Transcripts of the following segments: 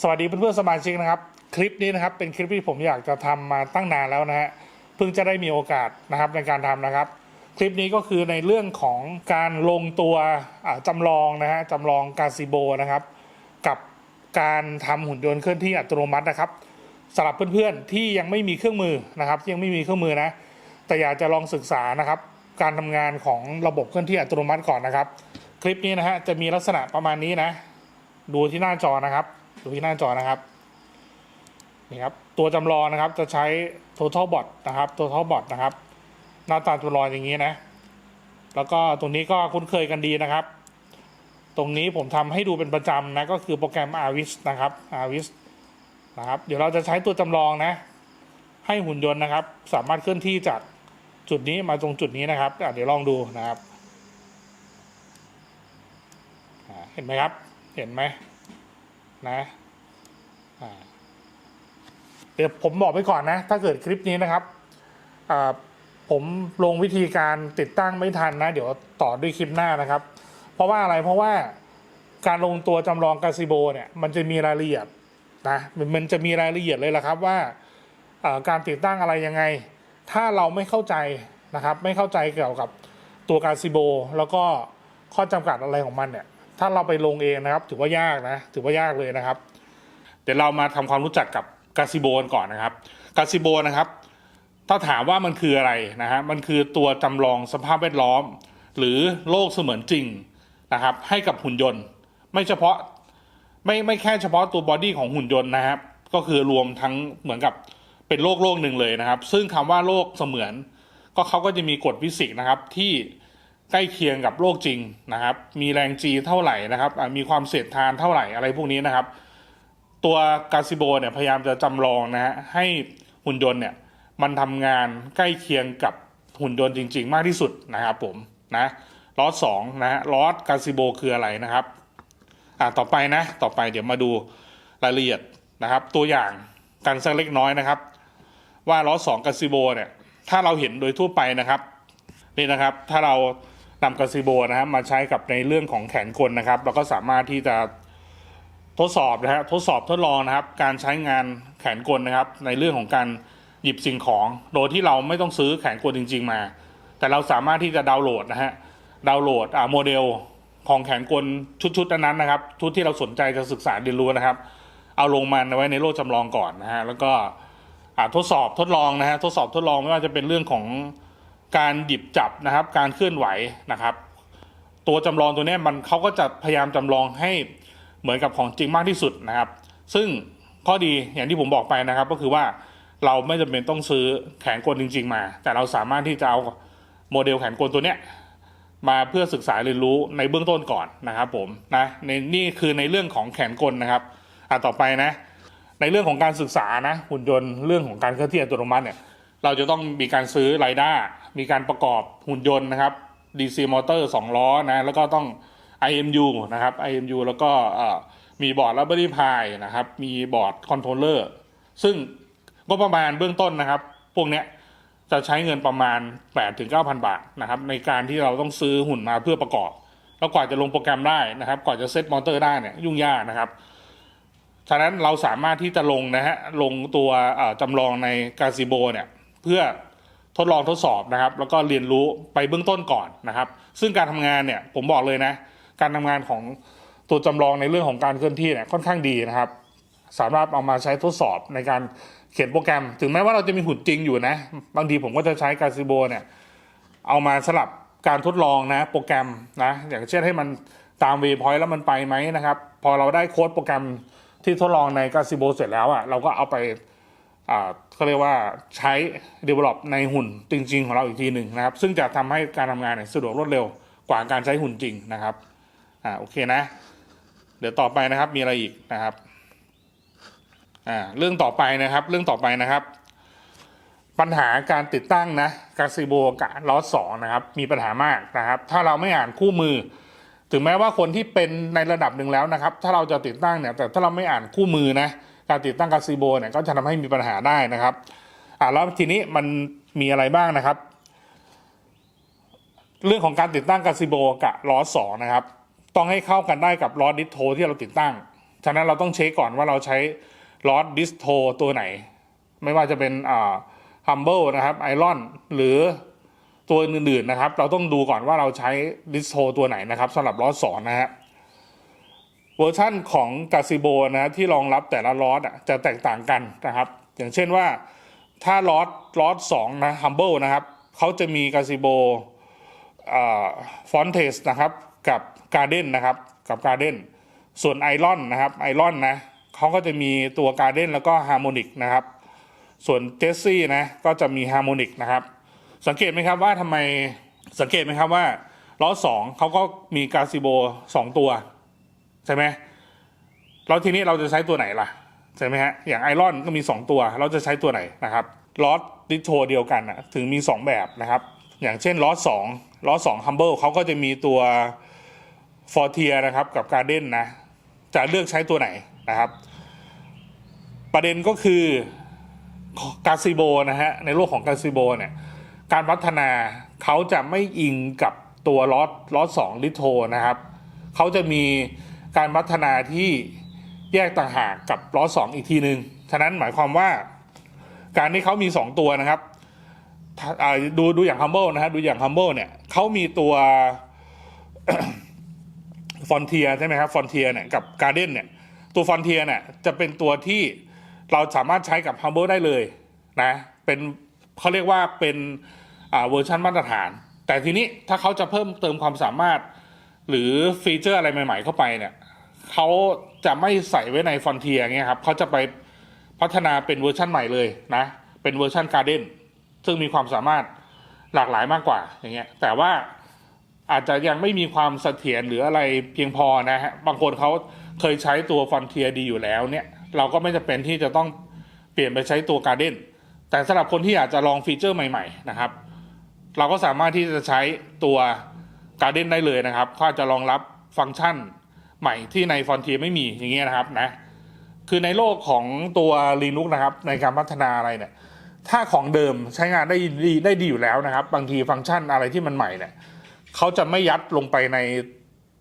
สวัสดีเพื่อนๆสมาชิกนะครับ คลิปนี้นะครับเป็นคลิปที่ผมอยากจะทำมาตั้งนานแล้วนะฮะเพิ่งจะได้มีโอกาสนะครับในการทำนะครับ คลิปนี้ก็คือในเรื่องของการลงตัวอ่าจำลองนะฮะจำลองกาซิโบนะครับ กับการทำหุ่นยนต์เคลื่อนที่อัตโนมัตินะครับสำหรับเพื่อนๆที่ยังไม่มีเครื่องมือนะครับ ยังไม่มีเครื่องมือนะแต่อยากจะลองศึกษานะครับ การทำงานของระบบเคลื่อนที่อัตโนมัติก่อนนะครับ คลิปนี้นะฮะจะมีลักษณะประมาณนี้นะ ดูที่หน้าจอนะครับ ดูที่หน้าจอนะครับนี่ครับตัวจำลองนะครับจะใช้ total bot นะครับ total bot นะครับ หน้าตาจำลองอย่างนี้นะ แล้วก็ตรงนี้ก็คุ้นเคยกันดีนะครับ ตรงนี้ผมทำให้ดูเป็นประจำนะก็คือโปรแกรม Arvis นะครับ Arvis นะครับ เดี๋ยวเราจะใช้ตัวจำลองนะ ให้หุ่นยนต์นะครับ สามารถเคลื่อนที่จากจุดนี้มาตรงจุดนี้นะครับเดี๋ยวลองดูนะครับ เห็นไหมครับ เห็นไหม นะอ่าเดี๋ยวผมบอกไปก่อนนะ ถ้าเกิดคลิปนี้นะครับผมลงวิธีการติดตั้งไม่ทันนะ เดี๋ยวต่อด้วยคลิปหน้านะครับ เพราะว่าอะไรเพราะว่าการลงตัวจำลองกาซิโบเนี่ยมันจะมีรายละเอียดนะมันจะมีรายละเอียดเลยละครับว่าการติดตั้งอะไรยังไง ถ้าเราไม่เข้าใจนะครับ ไม่เข้าใจเกี่ยวกับตัวกาซิโบ แล้วก็ข้อจำกัดอะไรของมันเนี่ย ถ้าเราไปลงเองนะครับ ถือว่ายากนะ ถือว่ายากเลยนะครับ เดี๋ยวเรามาทำความรู้จักกับกาซิโบนก่อนนะครับกาซิโบนะครับ ถ้าถามว่ามันคืออะไรนะฮะมันคือตัวจำลองสภาพแวดล้อม หรือโลกเสมือนจริงนะครับ ให้กับหุ่นยนต์ ไม่เฉพาะไม่ไม่แค่เฉพาะตัวบอดี้ของหุ่นยนต์นะครับ ก็คือรวมทั้งเหมือนกับเป็นโลกโลกหนึ่งเลยนะครับ ซึ่งคำว่าโลกเสมือน ก็เขาก็จะมีกฎฟิสิกส์นะครับที่ ใกล้เคียงกับโลกจริงนะครับ มีแรงจีเท่าไหร่นะครับอ่ามีความเสียดทานเท่าไหร่อะไรพวกนี้นะครับ ตัวกาซิโบเนี่ยพยายามจะจำลองนะฮะให้หุ่นยนต์เนี่ยมันทำงานใกล้เคียงกับหุ่นยนต์จริง ๆ มากที่สุดนะครับผมนะลอสสองนะฮะลอกาซิโบคืออะไรนะครับอ่าต่อไปนะ ต่อไปเดี๋ยวมาดูรายละเอียดนะครับ ตัวอย่างกันสักเล็กน้อยนะครับ ว่าล้อสองกาซิโบเนี่ยถ้าเราเห็นโดยทั่วไปนะครับนี่นะครับ ถ้าเรา นำกาซิโบนะครับมาใช้กับในเรื่องของแขนกลนะครับเราก็สามารถที่จะทดสอบนะฮะทดสอบทดลองนะครับ การใช้งานแขนกลนะครับ ในเรื่องของการหยิบสิ่งของ โดยที่เราไม่ต้องซื้อแขนกลจริง ๆ มา แต่เราสามารถที่จะดาวน์โหลดนะฮะดาวน์โหลดอ่าโมเดลของแขนกลชุดๆนั้นนะครับชุดที่เราสนใจจะศึกษาเรียนรู้นะครับ เอาลงมาไว้ในโลกจำลองก่อนนะฮะแล้วก็ทดสอบทดลองนะฮะทดสอบทดลองไม่ว่าจะเป็นเรื่องของ การหยิบจับนะครับ การเคลื่อนไหวนะครับ ตัวจำลองตัวเนี้ยมันเขาก็จะพยายามจำลองให้เหมือนกับของจริงมากที่สุดนะครับ ซึ่งข้อดีอย่างที่ผมบอกไปนะครับ ก็คือว่าเราไม่จำเป็นต้องซื้อแขนกลจริง ๆ มา แต่เราสามารถที่จะเอาโมเดลแขนกลตัวเนี้ยมาเพื่อศึกษาเรียนรู้ในเบื้องต้นก่อนนะครับผมนะในนี่คือในเรื่องของแขนกลนะครับอ่าต่อไปนะ ในเรื่องของการศึกษานะหุ่นยนต์เรื่องของการเคลื่อนที่อัตโนมัติเนี่ยเราจะต้องมีการซื้อไรด้า มีการประกอบหุ่นยนต์นะครับ DC มอเตอร์2ล้อนะแล้วก็ต้อง IMU นะครับ IMU แล้วก็มีบอร์ด Raspberry Pi นะครับ มีบอร์ดคอนโทรลเลอร์ซึ่งก็ประมาณเบื้องต้นนะครับ พวกเนี้ยจะใช้เงินประมาณ 8-9,000ถึง9,000บาทนะครับ ในการที่เราต้องซื้อหุ่นมาเพื่อประกอบ แล้วกว่าจะลงโปรแกรมได้นะครับ กว่าจะเซตมอเตอร์ได้เนี่ยยุ่งยากนะครับ ฉะนั้นเราสามารถที่จะลงนะฮะลงตัวจำลองในกาซิโบเนี่ยเพื่อ ทดลองทดสอบนะครับ แล้วก็เรียนรู้ไปเบื้องต้นก่อนนะครับ ซึ่งการทำงานเนี่ยผมบอกเลยนะ การทำงานของตัวจำลองในเรื่องของการเคลื่อนที่เนี่ยค่อนข้างดีนะครับ สามารถเอามาใช้ทดสอบในการเขียนโปรแกรม ถึงแม้ว่าเราจะมีหุ่นจริงอยู่นะ บางทีผมก็จะใช้กาซิโบเนี่ยเอามาสลับการทดลองนะโปรแกรมนะอย่างเช่นให้มันตามเวพอยต์แล้วมันไปไหมนะครับ พอเราได้โค้ดโปรแกรมที่ทดลองในกาซิโบเสร็จแล้วอะเราก็เอาไป อ่าเขาเรียกว่าใช้ develop ในหุ่นจริง ๆ ของเราอีกทีหนึ่งนะครับ ซึ่งจะทำให้การทำงานเนี่ยสะดวกรวดเร็วกว่าการใช้หุ่นจริงนะครับอ่าโอเคนะ เดี๋ยวต่อไปนะครับมีอะไรอีกนะครับอ่าเรื่องต่อไปนะครับ เรื่องต่อไปนะครับ ปัญหาการติดตั้งนะกาซิโบกับล้อสองนะครับ มีปัญหามากนะครับ ถ้าเราไม่อ่านคู่มือ ถึงแม้ว่าคนที่เป็นในระดับหนึ่งแล้วนะครับ ถ้าเราจะติดตั้งเนี่ยแต่ถ้าเราไม่อ่านคู่มือนะ การติดตั้งกาซิโบเนี่ยก็จะทำให้มีปัญหาได้นะครับอ่าแล้วทีนี้มันมีอะไรบ้างนะครับ เรื่องของการติดตั้งกาซิโบกับล้อสองนะครับ ต้องให้เข้ากันได้กับล้อดิสโทที่เราติดตั้ง ฉะนั้นเราต้องเช็คก่อนว่าเราใช้ลอดิสโทตัวไหน ไม่ว่าจะเป็นอ่า humble นะครับไอรอนหรือตัวอื่นๆนะครับ เราต้องดูก่อนว่าเราใช้ดิสโทตัวไหนนะครับสำหรับล้อสสองนะฮะ เวอร์ชั่นของกาซิโบนะที่รองรับแต่ละลอสอะจะแตกต่างกันนะครับ อย่างเช่นว่าถ้าลอสลอสสองนะ humble นะครับเขาจะมีกาซิโบฟอนเทสนะครับกับการ์เด้นนะครับกับการ์เด้นส่วนไอรอนนะครับไอรอนนะเขาก็จะมีตัวการ์เด้นแล้วก็ฮาร์โมนิกนะครับ ส่วนเจสซี่นะก็จะมีฮาร์โมนิกนะครับ สังเกตไหมครับว่าทำไมสังเกตไหมครับว่าล้อสองเขาก็มีกาซิโบสองตัว ใช่ไหมแล้วทีนี้เราจะใช้ตัวไหนล่ะใช่ไหมฮะอย่างไอรอนก็มี 2 ตัว เราจะใช้ตัวไหนนะครับล้อดิโทเดียวกันนะถึงมี 2 แบบนะครับ อย่างเช่นล้อสองล้อสองฮัมเบิลเขาก็จะมีตัวฟอร์เทียนะครับกับการเด้นนะจะเลือกใช้ตัวไหนนะครับ ประเด็นก็คือกาซิโบนะฮะในโลกของกาซิโบเนี่ยการพัฒนาเขาจะไม่อิงกับตัวลอสลอสสองลิโทนะครับเขาจะมี การพัฒนาที่แยกต่างหากกับลอสองอีกทีหนึ่งฉะนั้นหมายความว่า การที่เขามี 2 ตัวนะครับดูดูอย่าง Humble นะฮะดูอย่าง Humble เนี่ยเขามีตัวฟอนเทียใช่ไหมครับฟอนเทียเนี่ยกับการ์เด้นเนี่ยตัวฟอนเทียเนี่ยจะเป็นตัวที่เราสามารถใช้กับ Humble ได้เลยนะเป็นเขาเรียกว่าเป็นเวอร์ชันมาตรฐาน แต่ทีนี้ถ้าเขาจะเพิ่มเติมความสามารถ หรือฟีเจอร์อะไรใหม่ ๆ เข้าไปเนี่ย เขาจะไม่ใส่ไว้ในฟอนเทียเงี้ยครับเขาจะไปพัฒนาเป็นเวอร์ชันใหม่เลยนะ เป็นเวอร์ชันการ์เด้นซึ่งมีความสามารถหลากหลายมากกว่าอย่างเงี้ยแต่ว่าอาจจะยังไม่มีความเสถียรหรืออะไรเพียงพอนะฮะบางคนเขาเคยใช้ตัวฟอนเทียดีอยู่แล้วเนี่ยเราก็ไม่จำเป็นที่จะต้องเปลี่ยนไปใช้ตัวการ์เด้นแต่สำหรับคนที่อยากจะลองฟีเจอร์ใหม่ๆนะครับ เราก็สามารถที่จะใช้ตัวการ์เด้นได้เลยนะครับเขาจะรองรับฟังก์ชัน ใหม่ที่ในฟอนเทียไม่มีอย่างเงี้ยนะครับนะคือในโลกของตัว Linux นะครับ ในการพัฒนาอะไรเนี่ย ถ้าของเดิมใช้งานได้ดีได้ดีอยู่แล้วนะครับ บางทีฟังก์ชันอะไรที่มันใหม่เนี่ยเขาจะไม่ยัดลงไปใน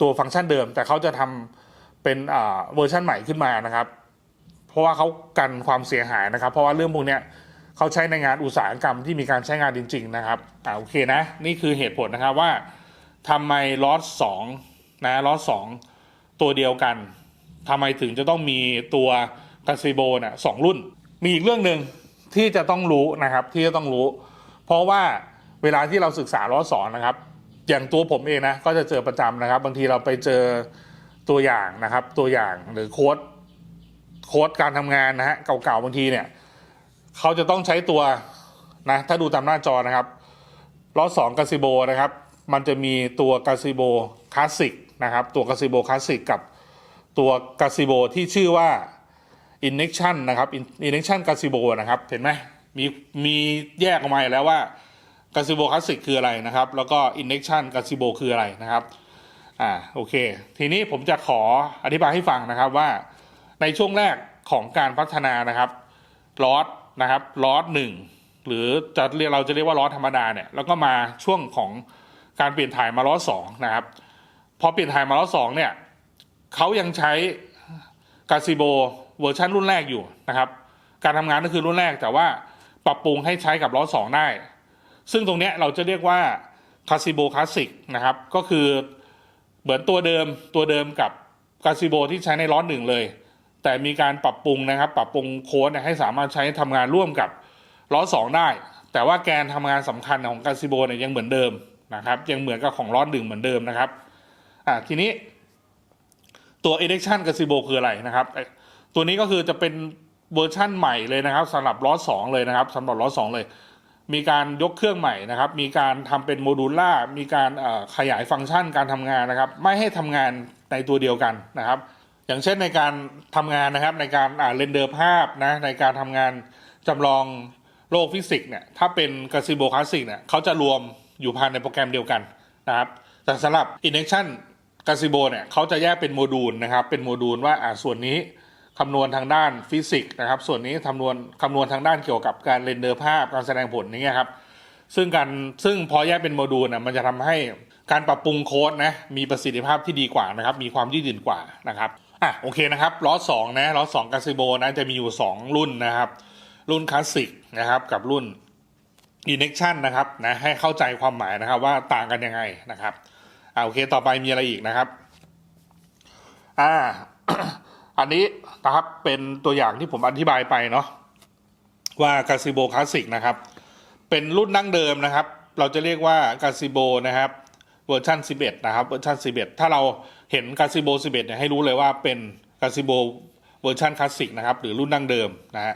ตัวฟังก์ชันเดิม แต่เขาจะทำเป็นเวอร์ชันใหม่ขึ้นมานะครับ เพราะว่าเขากันความเสียหายนะครับ เพราะว่าเรื่องพวกเนี้ยเขาใช้ในงานอุตสาหกรรมที่มีการใช้งานจริง ๆ นะครับอ่าโอเคนะ นี่คือเหตุผลนะครับว่าทำไมลอสสองนะลอสสอง ตัวเดียวกันทำไมถึงจะต้องมีตัวกาซิโบเนี่ยสองรุ่น มีอีกเรื่องหนึ่งที่จะต้องรู้นะครับที่จะต้องรู้ เพราะว่าเวลาที่เราศึกษาล้อสองนะครับ อย่างตัวผมเองนะก็จะเจอประจำนะครับ บางทีเราไปเจอตัวอย่างนะครับ ตัวอย่างหรือโค้ดโค้ดการทำงานนะฮะเก่าๆบางทีเนี่ยเขาจะต้องใช้ตัวนะถ้าดูตามหน้าจอนะครับล้อสองกาซิโบนะครับ มันจะมีตัวกาซิโบคลาสสิก นะครับ ตัวกาซิโบคลาสสิกกับตัวกาซิโบที่ชื่อว่า injection นะครับ injection กาซิโบนะครับ เห็นไหมมีมีแยกออกมาแล้วว่ากาซิโบคลาสสิกคืออะไรนะครับ แล้วก็อินเ c คชันกาซิโบคืออะไรนะครับอ่าโอเค ทีนี้ผมจะขออธิบายให้ฟังนะครับว่าในช่วงแรกของการพัฒนานะครับลอสนะครับลอสหนึ่งหรือจะเรียกเราจะเรียกว่าล้อธรรมดาเนี่ยแล้วก็มาช่วงของการเปลี่ยนถ่ายมาล้อสองนะครับ พอเปลี่ยนถ่ายมาลอสสองเนี่ยเขายังใช้กาซิโบเวอร์ชันรุ่นแรกอยู่นะครับ การทำงานก็คือรุ่นแรกแต่ว่าปรับปรุงให้ใช้กับล้อสองได้ ซึ่งตรงนี้เราจะเรียกว่าคาซิโบคลาสสิกนะครับ ก็คือเหมือนตัวเดิมตัวเดิมกับคาซิโบที่ใช้ในล้อหนึ่งเลย แต่มีการปรับปรุงนะครับ ปรับปรุงโค้ดให้สามารถใช้ทำงานร่วมกับล้อสองได้ แต่ว่าแกนทำงานสำคัญของคาซิโบเนี่ยยังเหมือนเดิมนะครับ ยังเหมือนกับของล้อหนึ่งเหมือนเดิมนะครับ อ่าทีนี้ตัว Edition g a z i b o คืออะไรนะครับ ตัวนี้ก็คือจะเป็นเวอร์ชั่นใหม่เลยนะครับสำหรับล้อสองเลยนะครับสำหรับล้อสองเลย มีการยกเครื่องใหม่นะครับ มีการทำเป็นโมดูล่ามีการขยายฟังก์ชันการทำงานนะครับ ไม่ให้ทำงานในตัวเดียวกันนะครับ อย่างเช่นในการทำงานนะครับในการเรนเดอร์ภาพนะในการทำงานจำลองโลกฟิสิกส์เนี่ยถ้าเป็นก a ซิโบคลาสสิกเนี่ยเขาจะรวมอยู่ภายในโปรแกรมเดียวกันนะครับแต่สำหรับ Injection ก a ซิโบเนี่ยเขาจะแยกเป็นโมดูลนะครับ เป็นโมดูลว่าอ่าส่วนนี้คำนวณทางด้านฟิสิกส์นะครับ ส่วนนี้คำนวณคำนวณทางด้านเกี่ยวกับการเรนเดอร์ภาพการแสดงผลอย่างเงี้ยครับ ซึ่งการซึ่งพอแยกเป็นโมดูลนะมันจะทำให้การปรับปรุงโค้ดนะมีประสิทธิภาพที่ดีกว่านะครับ มีความยืดหยุ่นกว่านะครับอะโอเคนะครับล้อสองนะล้อสองกาซิโบนะจะมีอยู่สองรุ่นนะครับ รุ่นคลาสสิกนะครับกับรุ่น Injection นะครับนะให้เข้าใจความหมายนะครับว่าต่างกันยังไงนะครับ อ่าโอเคต่อไปมีอะไรอีกนะครับ อ่า อันนี้นะครับเป็นตัวอย่างที่ผมอธิบายไปเนาะว่ากาซิโบคลาสสิกนะครับ เป็นรุ่นดั้งเดิมนะครับ เราจะเรียกว่ากาซิโบนะครับเวอร์ชัน11 นะครับเวอร์ชัน11 ถ้าเราเห็นกาซิโบ11เนี่ยให้รู้เลยว่าเป็นกาซิโบเวอร์ชันคลาสสิกนะครับ หรือรุ่นดั้งเดิมนะฮะ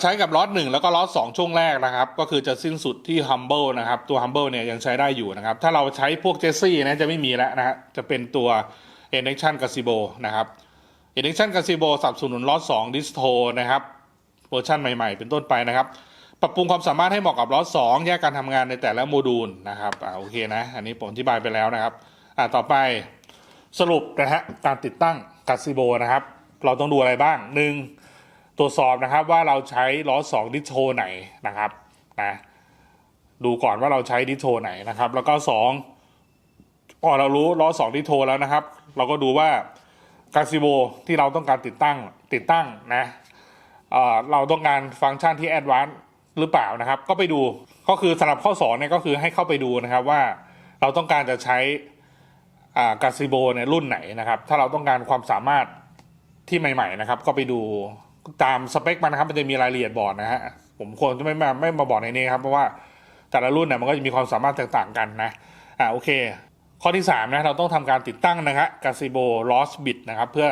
ใช้กับล็อตหนึ่งแล้วก็ล็อตสองช่วงแรกนะครับ ก็คือจะสิ้นสุดที่ Humble นะครับ ตัว Humble เนี่ยยังใช้ได้อยู่นะครับ ถ้าเราใช้พวกเจสซี่นะจะไม่มีแล้วนะฮะจะเป็นตัว e n e c t i o n Gazebo นะครับ e n e c t i o n Gazebo สับสนุนล็อต2 Distro นะครับเวอร์ชันใหม่ๆ เป็นต้นไปนะครับ ปรับปรุงความสามารถให้เหมาะกับล็อต2แยกการทำงานในแต่ละโมดูลนะครับอ่าโอเคนะ อันนี้ผมอธิบายไปแล้วนะครับอ่าต่อไปสรุปนะฮะการติดตั้งกัซิโบนะครับ เราต้องดูอะไรบ้างหนึ่ง ตรวจสอบนะครับว่าเราใช้ล้อ2ดิสโทไหนนะครับนะดูก่อนว่าเราใช้ดิสโทไหนนะครับ แล้วก็2พอเรารู้ล้อ2ดิสโทแล้วนะครับ เราก็ดูว่ากาซิโบที่เราต้องการติดตั้งติดตั้งนะเเราต้องการฟังก์ชันที่แอดวานซ์หรือเปล่านะครับ ก็ไปดูก็คือสำหรับข้อสอนเนี่ยก็คือให้เข้าไปดูนะครับว่าเราต้องการจะใช้อ่ากาซิโบในรุ่นไหนนะครับ ถ้าเราต้องการความสามารถที่ใหม่ ๆ นะครับ ก็ไปดู ตามสเปคมันนะครับมันจะมีรายละเอียดบอกนะฮะผมควรจะไม่มาไม่มาบอกในนี้ครับเพราะว่าแต่ละรุ่นเนี่ยมันก็จะมีความสามารถแตกต่างกันนะอ่าโอเค ข้อที่3นะเราต้องทำการติดตั้งนะครับกาซิโบลอสบิดนะครับเพื่อ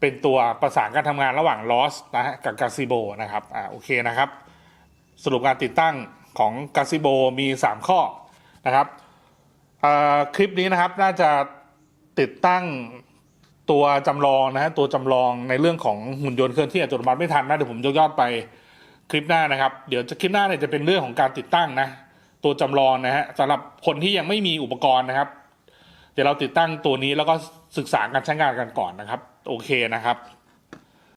เป็นตัวประสานการทำงานระหว่างลอสนะฮะกับกาซิโบนะครับอ่าโอเคนะครับ สรุปการติดตั้งของกาซิโบมี 3 ข้อนะครับอ่าคลิปนี้นะครับน่าจะติดตั้ง ตัวจำลองนะฮะตัวจำลองในเรื่องของหุ่นยนต์เคลื่อนที่อัตโนมัติไม่ทันนะเดี๋ยวผมจะยอดไปคลิปหน้านะครับ เดี๋ยวจะคลิปหน้าเนี่ยจะเป็นเรื่องของการติดตั้งนะตัวจำลองนะฮะสำหรับคนที่ยังไม่มีอุปกรณ์นะครับ เดี๋ยวเราติดตั้งตัวนี้แล้วก็ศึกษาการใช้งานกันก่อนนะครับ โอเคนะครับ